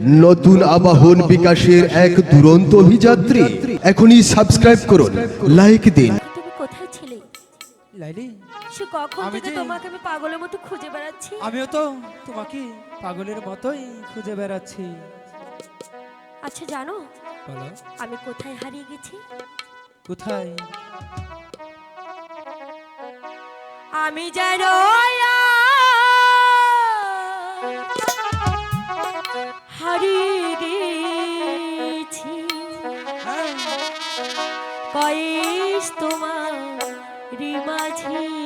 নতুন আবাহন বিকাশের এক দুরন্ত অভিযাত্রী। এখনই সাবস্ক্রাইব করুন লাইক দিন। তুমি কোথায় ছিলে? লাইলি সে কখন আমি থেকে যে- তোমাকে আমি পাগলের মতো খুঁজে বেড়াচ্ছি? আমিও তো তোমাকে পাগলের মতোই খুঁজে বেড়াচ্ছি। আচ্ছা জানো? বলো। আমি কোথায় হারিয়ে গেছি? কোথায়? আমি যেন হারিয়ে গেছি হ্যাঁ, কয়েস তোমার মাঝে।